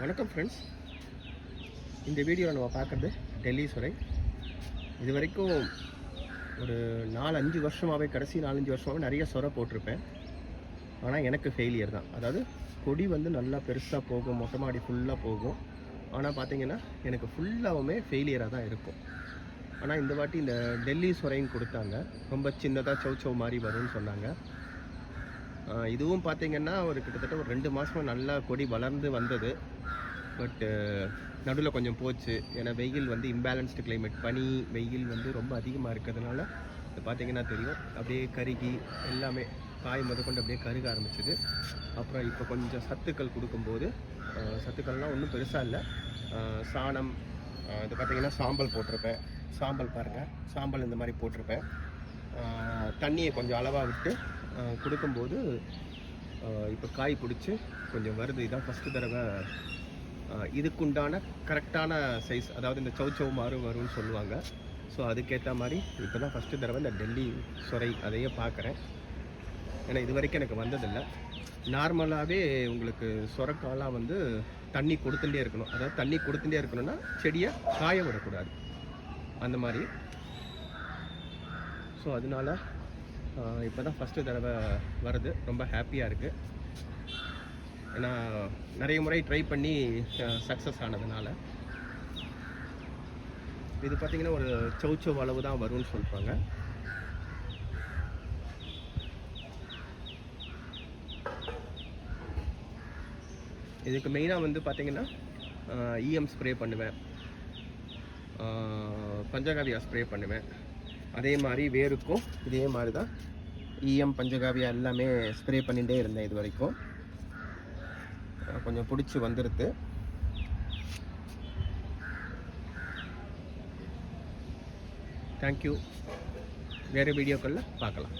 வணக்கம் ஃப்ரெண்ட்ஸ் இந்த வீடியோவில் நம்ம பார்க்குறது டெல்லி சுரை. இது வரைக்கும் ஒரு நாலு அஞ்சு வருஷமாகவே கடைசி நாலஞ்சு வருஷமாகவே நிறைய சொரை போட்டிருப்பேன். ஆனால் எனக்கு ஃபெயிலியர் தான். அதாவது கொடி வந்து நல்லா பெருசாக போகும் மொட்டை மாடி ஃபுல்லாக போகும். ஆனால் பார்த்தீங்கன்னா எனக்கு ஃபுல்லாகவுமே ஃபெயிலியராக தான் இருக்கும். ஆனால் இந்த வாட்டி இந்த டெல்லி சுரைன்னு கொடுத்தாங்க. ரொம்ப சின்னதாக சௌ சௌ மாதிரி வரும்னு சொன்னாங்க. இதுவும் பார்த்தீங்கன்னா ஒரு கிட்டத்தட்ட ஒரு ரெண்டு மாதமாக நல்லா கொடி வளர்ந்து வந்தது. பட்டு நடுவில் கொஞ்சம் போச்சு. ஏன்னா வெயில் வந்து இம்பேலன்ஸ்டு கிளைமேட் பனி வெயில் வந்து ரொம்ப அதிகமாக இருக்கிறதுனால இது பார்த்தீங்கன்னா தெரியும். அப்படியே கருகி எல்லாமே காய் முதற்கொண்டு அப்படியே கருக ஆரம்பிச்சிது. அப்புறம் இப்போ கொஞ்சம் சத்துக்கள் கொடுக்கும்போது சத்துக்கள்லாம் ஒன்றும் பெருசாக இல்லை. சாணம் இது பார்த்தீங்கன்னா சாம்பல் போட்டிருப்பேன். சாம்பல் பாருங்கள் சாம்பல் இந்த மாதிரி போட்டிருப்பேன். தண்ணியை கொஞ்சம் அளவாக விட்டு கொடுக்கும்போது இப்போ காய் பிடிச்சி கொஞ்சம் வருது. இதான் ஃபஸ்ட்டு தடவை இதுக்குண்டான கரெக்டான சைஸ் அதாவது இந்த சவு சௌ மாறு வரும்னு சொல்லுவாங்க. ஸோ அதுக்கேற்ற மாதிரி இப்போ தான் ஃபஸ்ட்டு தடவை இந்த டெல்லி சுரை அதையே பார்க்குறேன் ஏன்னா இது வரைக்கும் எனக்கு வந்ததில்லை. நார்மலாகவே உங்களுக்கு சுரக்காலாம் வந்து தண்ணி கொடுத்துட்டே இருக்கணும். அதாவது தண்ணி கொடுத்துட்டே இருக்கணும்னா செடியை காய விடக்கூடாது. அந்த மாதிரி. ஸோ அதனால இப்போ தான் ஃபஸ்ட்டு தடவை வருது. ரொம்ப ஹாப்பியாக இருக்குது ஏன்னா நிறைய முறை ட்ரை பண்ணி சக்ஸஸ் ஆனதுனால. இது பார்த்திங்கன்னா ஒரு சௌச்சோ அளவு தான் வரும்னு சொல்கிறாங்க இதுக்கு மெயினாக வந்து பார்த்திங்கன்னா இஎம் ஸ்ப்ரே பண்ணுவேன். பஞ்சகாவியா ஸ்ப்ரே பண்ணுவேன். அதே மாதிரி வேருக்கும் இதே மாதிரி தான். இஎம் பஞ்சகாவியா எல்லாமே ஸ்ப்ரே பண்ணிகிட்டே இருந்தேன் இது வரைக்கும். கொஞ்சம் பிடிச்சி வந்துடுது தேங்க்யூ வேறு வீடியோக்களில் பார்க்கலாம்.